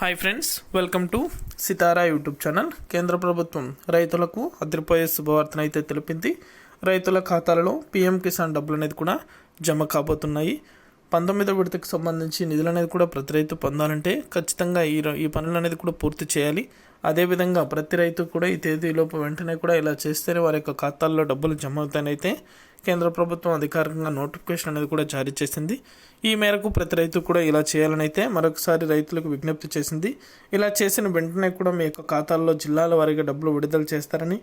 Hi friends welcome to Sitara YouTube channel కేంద్ర ప్రభుత్వం రైతులకు అదిరిపోయే శుభవార్తను అయితే తెలిపింది. రైతుల ఖాతాలలో పీఎం కిసాన్ డబ్బులు అనేది కూడా జమ కాబోతున్నాయి. పంతొమ్మిదో విడతకు సంబంధించి నిధులు అనేది కూడా ప్రతి రైతు పొందాలంటే ఖచ్చితంగా ఈ ఈ పనులు అనేది కూడా పూర్తి చేయాలి. అదేవిధంగా ప్రతి రైతు కూడా ఈ తేదీలోపు వెంటనే కూడా ఇలా చేస్తేనే వారి యొక్క ఖాతాల్లో డబ్బులు జమ అవుతాయనైతే కేంద్ర ప్రభుత్వం అధికారికంగా నోటిఫికేషన్ అనేది కూడా జారీ చేసింది. ఈ మేరకు ప్రతి రైతు కూడా ఇలా చేయాలని అయితే మరొకసారి రైతులకు విజ్ఞప్తి చేసింది. ఇలా చేసిన వెంటనే కూడా మీ యొక్క ఖాతాల్లో జిల్లాల వారీగా డబ్బులు విడుదల చేస్తారని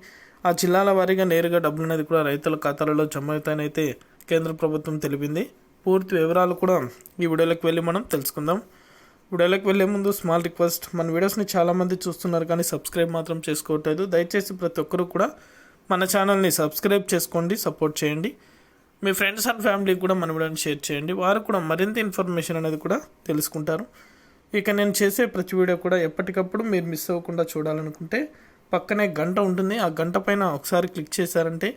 ఆ జిల్లాల వారీగా నేరుగా డబ్బులు అనేది కూడా రైతుల ఖాతాలలో జమ అవుతానైతే కేంద్ర ప్రభుత్వం తెలిపింది. పూర్తి వివరాలు కూడా ఈ వీడియోలోకి వెళ్ళి మనం తెలుసుకుందాం. వీడియోలోకి వెళ్ళే ముందు స్మాల్ రిక్వెస్ట్ మన వీడియోస్ని చాలామంది చూస్తున్నారు కానీ సబ్స్క్రైబ్ మాత్రం చేసుకోవట్లేదు. దయచేసి ప్రతి ఒక్కరూ కూడా మన ఛానల్ని సబ్స్క్రైబ్ చేసుకోండి సపోర్ట్ చేయండి. మీ ఫ్రెండ్స్ అండ్ ఫ్యామిలీకి కూడా మన వీడియోని షేర్ చేయండి. వారు కూడా మరింత ఇన్ఫర్మేషన్ అనేది కూడా తెలుసుకుంటారు. ఇక నేను చేసే ప్రతి వీడియో కూడా ఎప్పటికప్పుడు మీరు మిస్ అవ్వకుండా చూడాలనుకుంటే పక్కనే గంట ఉంటుంది. ఆ గంట పైన ఒకసారి క్లిక్ చేశారంటే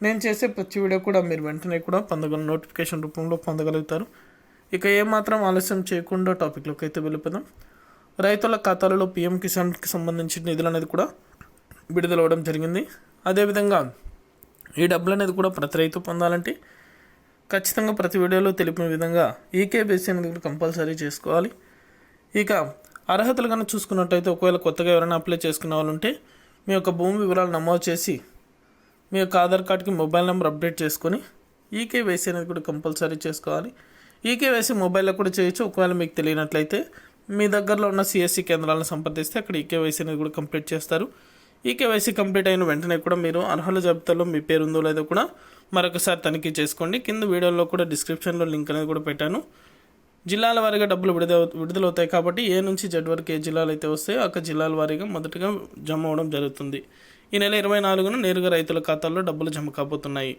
నేను చేసే ప్రతి వీడియో కూడా మీరు వెంటనే కూడా పొందగల నోటిఫికేషన్ రూపంలో పొందగలుగుతారు. ఇక ఏమాత్రం ఆలస్యం చేయకుండా టాపిక్లోకి అయితే వెళ్ళిపోదాం. రైతుల ఖాతాలలో పీఎం కిసాన్కి సంబంధించిన నిధులు అనేది కూడా విడుదల అవ్వడం జరిగింది. అదేవిధంగా ఈ డబ్బులు అనేది కూడా ప్రతి రైతు పొందాలంటే ఖచ్చితంగా ప్రతి వీడియోలో తెలిపిన విధంగా ఈకేబీసీ అనేది కూడా కంపల్సరీ చేసుకోవాలి. ఇక అర్హతలు కనుక చూసుకున్నట్టయితే ఒకవేళ కొత్తగా ఎవరైనా అప్లై చేసుకునే వాళ్ళు ఉంటే మీ యొక్క భూమి వివరాలు నమోదు చేసి మీ యొక్క ఆధార్ కార్డ్కి మొబైల్ నెంబర్ అప్డేట్ చేసుకొని ఈకేవైసీ అనేది కూడా కంపల్సరీ చేసుకోవాలి. ఈకేవైసీ మొబైల్లో కూడా చేయొచ్చు. ఒకవేళ మీకు తెలియనట్లయితే మీ దగ్గరలో ఉన్న సిఎస్సి కేంద్రాలను సంప్రదిస్తే అక్కడ ఈకేవైసీ అనేది కూడా కంప్లీట్ చేస్తారు. ఈకేవైసీ కంప్లీట్ అయిన వెంటనే కూడా మీరు అర్హుల జాబితాలో మీ పేరు ఉందో లేదో కూడా మరొకసారి తనిఖీ చేసుకోండి. కింద వీడియోలో కూడా డిస్క్రిప్షన్లో లింక్ అనేది కూడా పెట్టాను. జిల్లాల వారీగా డబ్బులు విడుదల విడుదలవుతాయి కాబట్టి ఏ నుంచి జడ్ వరకు ఏ జిల్లాలు అయితే వస్తాయో ఆ జిల్లాల వారీగా మొదటగా జమ అవడం జరుగుతుంది. ఈ నెల ఇరవై నాలుగున నేరుగా రైతుల ఖాతాల్లో డబ్బులు జమ కాబోతున్నాయి.